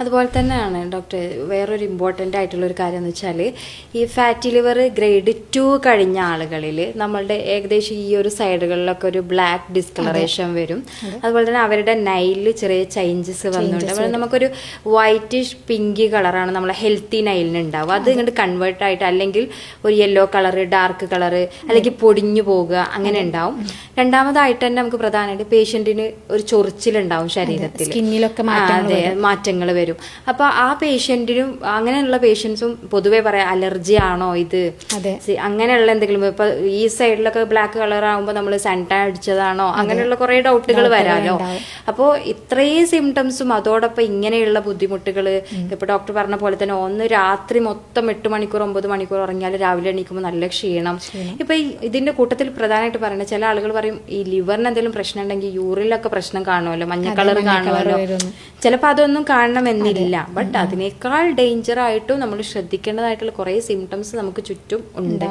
അതുപോലെ തന്നെയാണ് ഡോക്ടർ വേറൊരു ഇമ്പോർട്ടന്റ് ആയിട്ടുള്ള ഒരു കാര്യം എന്ന് വെച്ചാൽ ഈ ഫാറ്റി ലിവർ ഗ്രേഡ് ടു കഴിഞ്ഞ ആളുകളിൽ നമ്മളുടെ ഏകദേശം ഈ ഒരു സൈഡുകളിലൊക്കെ ഒരു ബ്ലാക്ക് ഡിസ്കളറേഷൻ വരും. അതുപോലെ തന്നെ അവരുടെ നൈലിൽ ചെറിയ ചേഞ്ചസ് വന്നിട്ടുണ്ട്. അപ്പോൾ നമുക്കൊരു വൈറ്റിഷ് പിങ്ക് കളറാണ് നമ്മളെ ഹെൽത്തി നൈലിന് ഉണ്ടാവുക. അത് ഇങ്ങോട്ട് കൺവേർട്ട് ആയിട്ട് അല്ലെങ്കിൽ ഒരു യെല്ലോ കളറ് ഡാർക്ക് കളറ് അല്ലെങ്കിൽ പൊടിഞ്ഞു പോകുക അങ്ങനെ ഉണ്ടാവും. രണ്ടാമതായിട്ട് തന്നെ നമുക്ക് പ്രധാനമായിട്ട് പേഷ്യന്റിന് ഒരു ചൊറിച്ചിലുണ്ടാവും ശരീരത്തിൽ അതെ. മാറ്റങ്ങൾ വരും. അപ്പൊ ആ പേഷ്യന്റിനും അങ്ങനെയുള്ള പേഷ്യൻസും പൊതുവേ പറയാം അലർജി ആണോ ഇത് അങ്ങനെയുള്ള എന്തെങ്കിലും ഇപ്പൊ ഈ സൈഡിലൊക്കെ ബ്ലാക്ക് കളർ ആകുമ്പോൾ നമ്മൾ സെന്റാൻ അടിച്ചതാണോ? അങ്ങനെയുള്ള കുറെ ഡൗട്ടുകൾ വരാലോ? അപ്പോൾ ഇത്രയും സിംറ്റംസും അതോടൊപ്പം ഇങ്ങനെയുള്ള ബുദ്ധിമുട്ടുകൾ ഇപ്പൊ ഡോക്ടർ പറഞ്ഞ പോലെ തന്നെ ഒന്ന് രാത്രി മൊത്തം എട്ട് മണിക്കൂർ ഒമ്പത് മണിക്കൂർ ഉറങ്ങിയാൽ രാവിലെ എണീക്കുമ്പോൾ നല്ല ക്ഷീണം. ഇപ്പൊ ഇതിന്റെ കൂട്ടത്തിൽ പ്രധാനമായിട്ട് പറയുന്നത് ചില ആളുകൾ പറയും ഈ ലിവറിന് എന്തെങ്കിലും പ്രശ്നം ഉണ്ടെങ്കിൽ യൂറിലൊക്കെ പ്രശ്നം കാണുമല്ലോ മഞ്ഞ കളർ കാണുമല്ലോ. ചിലപ്പോൾ അതൊന്നും കാണണമെന്നില്ല. ബട്ട് അതിനേക്കാൾ ഡേഞ്ചർ ആയിട്ടും നമ്മൾ ശ്രദ്ധിക്കേണ്ടതായിട്ടുള്ള കുറേ സിംറ്റംസ് നമുക്ക് ചുറ്റും ഉണ്ട്.